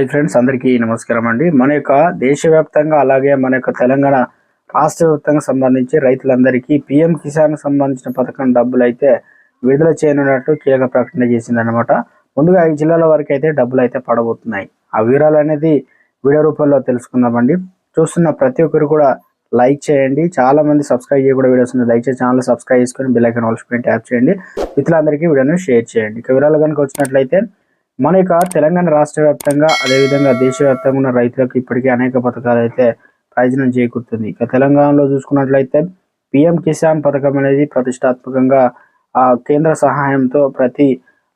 Friends అందరికీ నమస్కారం అండి. మన యొక్క దేశవ్యాప్తంగా అలాగే మన యొక్క తెలంగాణ రాష్ట్ర వ్యాప్తంగా సంబంధించి రైతులందరికీ పిఎం కిసాన్ సంబంధించిన పథకం డబ్బులు అయితే విడుదల చేయనున్నట్టు కీలక ప్రకటన చేసిందనమాట ముందుగా ఐదు జిల్లాల వరకు అయితే డబ్బులు అయితే పడబోతున్నాయి. ఆ వివరాలు అనేది వీడియో రూపంలో తెలుసుకుందామండి. చూస్తున్న ప్రతి ఒక్కరు కూడా లైక్ చేయండి. చాలా మంది సబ్స్క్రైబ్ చేయకుండా వీడియోస్ ఉన్నాయి. దయచేసి ఛానల్ సబ్స్క్రైబ్ చేసుకొని బిల్ ఐకాన్ ఆల్స్ ట్యాప్ చేయండి. మిత్రులందరికీ వీడియోని షేర్ చేయండి. ఇక వివరాలు కనుక వచ్చినట్లయితే మన యొక్క తెలంగాణ రాష్ట్ర వ్యాప్తంగా అదేవిధంగా దేశవ్యాప్తంగా ఉన్న రైతులకు ఇప్పటికే అనేక పథకాలు అయితే ప్రయోజనం చేకూరుతుంది. ఇక తెలంగాణలో చూసుకున్నట్లయితే పిఎం కిసాన్ పథకం అనేది ప్రతిష్టాత్మకంగా ఆ కేంద్ర సహాయంతో ప్రతి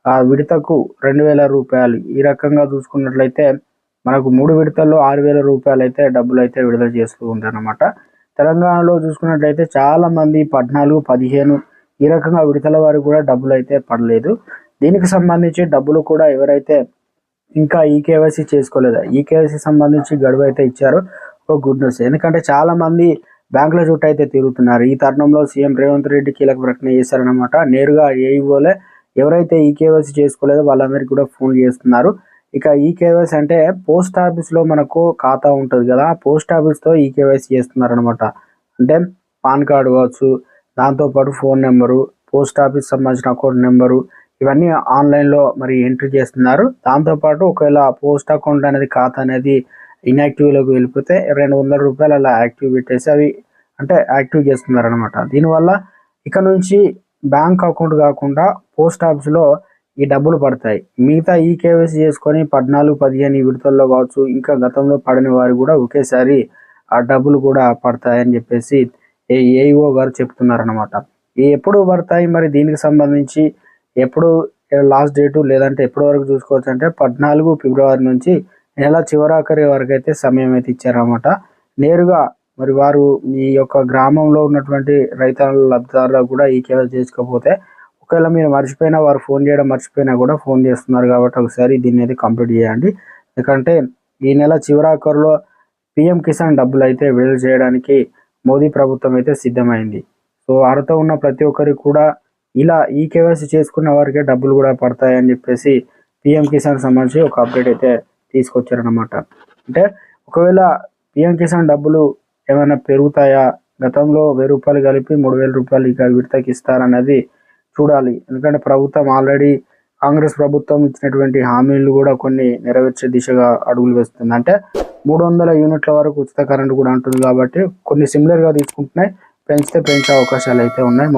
ఆ విడతకు రెండు వేల రూపాయలు. ఈ రకంగా చూసుకున్నట్లయితే మనకు మూడు విడతల్లో ఆరు వేల రూపాయలు అయితే డబ్బులు అయితే విడుదల చేస్తూ ఉంటారన్నమాట. తెలంగాణలో చూసుకున్నట్లయితే చాలా మంది పద్నాలుగు పదిహేను ఈ రకంగా విడతల వారికి కూడా డబ్బులు అయితే పడలేదు. దీనికి సంబంధించి డబ్బులు కూడా ఎవరైతే ఇంకా ఈ కేవైసీ చేసుకోలేదా ఈ కేవైసీ సంబంధించి గడువు అయితే ఇచ్చారు ఒక గుడ్ న్యూస్. ఎందుకంటే చాలా మంది బ్యాంకుల చుట్టూ అయితే తిరుగుతున్నారు. ఈ తరుణంలో సీఎం రేవంత్ రెడ్డి కీలక ప్రకటన చేశారనమాట నేరుగా ఏఈఓలే ఎవరైతే ఈ కేవైసీ చేసుకోలేదో వాళ్ళందరికీ కూడా ఫోన్ చేస్తున్నారు. ఇక ఈ కేవైసీ అంటే పోస్ట్ ఆఫీస్లో మనకు ఖాతా ఉంటుంది కదా పోస్ట్ ఆఫీస్తో ఈ కేవైసీ చేస్తున్నారనమాట అంటే పాన్ కార్డు కావచ్చు దాంతోపాటు ఫోన్ నెంబరు పోస్ట్ ఆఫీస్ సంబంధించిన అకౌంట్ నెంబరు ఇవన్నీ ఆన్లైన్లో మరి ఎంట్రీ చేస్తున్నారు. దాంతోపాటు ఒకవేళ పోస్ట్ అకౌంట్ అనేది ఖాతా అనేది ఇన్యాక్టివ్లోకి వెళ్ళిపోతే రెండు వందల రూపాయలు అలా యాక్టివ్ పెట్టేసి అవి అంటే యాక్టివ్ చేస్తున్నారు అనమాట దీనివల్ల ఇక నుంచి బ్యాంక్ అకౌంట్ కాకుండా పోస్ట్ ఆఫీస్లో ఈ డబ్బులు పడతాయి. మిగతా ఈ కేవైసీ చేసుకొని పద్నాలుగు పదిహేను విడతల్లో కావచ్చు ఇంకా గతంలో పడని వారు కూడా ఒకేసారి ఆ డబ్బులు కూడా పడతాయని చెప్పేసి ఏఈఓ గారు చెప్తున్నారనమాట అనమాట ఎప్పుడు పడతాయి మరి దీనికి సంబంధించి ఎప్పుడు లాస్ట్ డేటు లేదంటే ఎప్పటి వరకు చూసుకోవచ్చు అంటే పద్నాలుగు ఫిబ్రవరి నుంచి నెల చివరాఖరి వరకు అయితే సమయం అయితే ఇచ్చారన్నమాట. నేరుగా మరి వారు మీ యొక్క గ్రామంలో ఉన్నటువంటి రైతు లబ్ధిదారులకు కూడా ఈ కేవైసీ చేసుకోకపోతే ఒకవేళ మీరు మర్చిపోయినా వారు ఫోన్ చేయడం మర్చిపోయినా కూడా ఫోన్ చేస్తున్నారు కాబట్టి ఒకసారి దీన్ని అయితే కంప్లీట్ చేయండి. ఎందుకంటే ఈ నెల చివరాఖరులో పిఎం కిసాన్ డబ్బులు అయితే విడుదల చేయడానికి మోదీ ప్రభుత్వం అయితే సిద్ధమైంది. సో అర్హత ఉన్న ప్రతి ఒక్కరికి కూడా ఇలా ఈ కేవైసీ చేసుకున్న వారికే డబ్బులు కూడా పడతాయని చెప్పేసి పిఎం కిసాన్ సంబంధించి ఒక అప్డేట్ అయితే తీసుకొచ్చారనమాట అంటే ఒకవేళ పిఎం కిసాన్ డబ్బులు ఏమైనా పెరుగుతాయా? గతంలో వెయ్యి రూపాయలు కలిపి మూడు వేల రూపాయలు ఇక విడతకి ఇస్తారన్నది చూడాలి. ఎందుకంటే ప్రభుత్వం ఆల్రెడీ కాంగ్రెస్ ప్రభుత్వం ఇచ్చినటువంటి హామీలు కూడా కొన్ని నెరవేర్చే దిశగా అడుగులు వేస్తుంది. అంటే మూడు వందల యూనిట్ల వరకు ఉచిత కరెంట్ కూడా ఉంటుంది కాబట్టి కొన్ని సిమిలర్గా తీసుకుంటున్నాయి పెంచితే పెంచే అవకాశాలు అయితే ఉన్నాయి.